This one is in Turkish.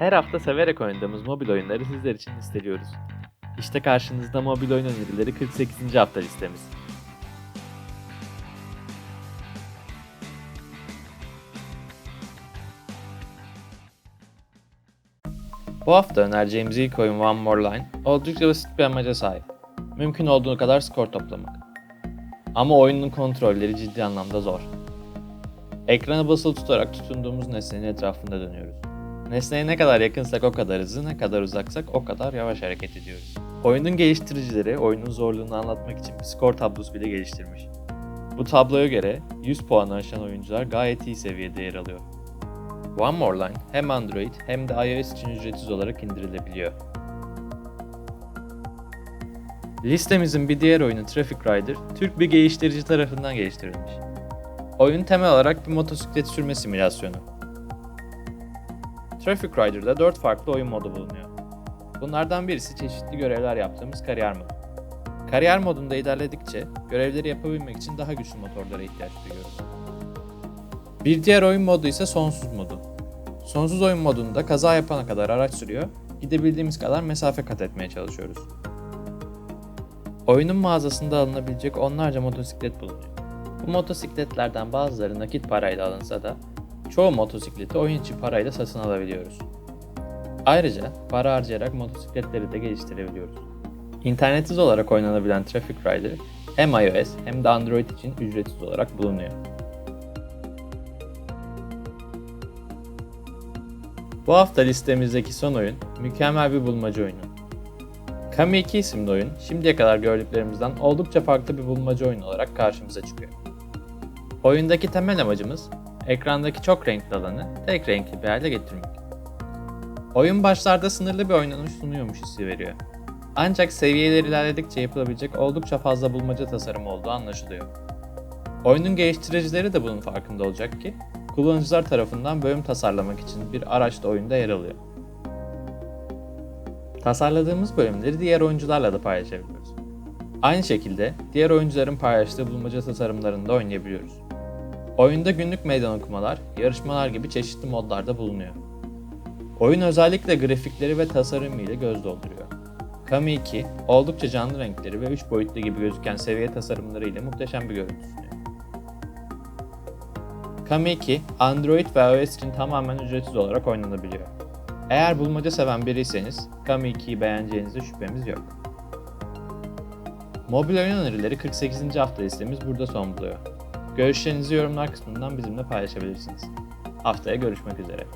Her hafta severek oynadığımız mobil oyunları sizler için listeliyoruz. İşte karşınızda mobil oyun önerileri 48. hafta listemiz. Bu hafta önereceğimiz ilk oyun One More Line oldukça basit bir amaca sahip. Mümkün olduğu kadar skor toplamak. Ama oyunun kontrolleri ciddi anlamda zor. Ekrana basılı tutarak tutunduğumuz nesnenin etrafında dönüyoruz. Nesneye ne kadar yakınsak o kadar hızlı, ne kadar uzaksak o kadar yavaş hareket ediyoruz. Oyunun geliştiricileri oyunun zorluğunu anlatmak için bir skor tablosu bile geliştirmiş. Bu tabloya göre 100 puanı aşan oyuncular gayet iyi seviyede yer alıyor. One More Line hem Android hem de iOS için ücretsiz olarak indirilebiliyor. Listemizin bir diğer oyunu Traffic Rider, Türk bir geliştirici tarafından geliştirilmiş. Oyun temel olarak bir motosiklet sürme simülasyonu. Traffic Rider'da 4 farklı oyun modu bulunuyor. Bunlardan birisi çeşitli görevler yaptığımız kariyer modu. Kariyer modunda ilerledikçe görevleri yapabilmek için daha güçlü motorlara ihtiyaç duyuyoruz. Bir diğer oyun modu ise sonsuz modu. Sonsuz oyun modunda kaza yapana kadar araç sürüyor, gidebildiğimiz kadar mesafe kat etmeye çalışıyoruz. Oyunun mağazasında alınabilecek onlarca motosiklet bulunuyor. Bu motosikletlerden bazıları nakit parayla alınsa da çoğu motosikleti oyun içi parayla satın alabiliyoruz. Ayrıca para harcayarak motosikletleri de geliştirebiliyoruz. İnternetsiz olarak oynanabilen Traffic Rider hem iOS hem de Android için ücretsiz olarak bulunuyor. Bu hafta listemizdeki son oyun mükemmel bir bulmaca oyunu. Kami 2 isimli oyun şimdiye kadar gördüklerimizden oldukça farklı bir bulmaca oyunu olarak karşımıza çıkıyor. Oyundaki temel amacımız ekrandaki çok renkli alanı tek renkli bir hale getirmek. Oyun başlarda sınırlı bir oynanış sunuyormuş hissi veriyor. Ancak seviyeler ilerledikçe yapılabilecek oldukça fazla bulmaca tasarımı olduğu anlaşılıyor. Oyunun geliştiricileri de bunun farkında olacak ki kullanıcılar tarafından bölüm tasarlamak için bir araç da oyunda yer alıyor. Tasarladığımız bölümleri diğer oyuncularla da paylaşabiliyoruz. Aynı şekilde diğer oyuncuların paylaştığı bulmaca tasarımlarını da oynayabiliyoruz. Oyunda günlük meydan okumalar, yarışmalar gibi çeşitli modlarda bulunuyor. Oyun özellikle grafikleri ve tasarımı ile göz dolduruyor. Kami 2, oldukça canlı renkleri ve 3 boyutlu gibi gözüken seviye tasarımları ile muhteşem bir görüntü sunuyor. Kami 2, Android ve iOS için tamamen ücretsiz olarak oynanabiliyor. Eğer bulmaca seven biriyseniz Kami 2'yi beğeneceğinize şüphemiz yok. Mobil oyun önerileri 48. hafta listemiz burada son buluyor. Görüşlerinizi yorumlar kısmından bizimle paylaşabilirsiniz. Haftaya görüşmek üzere.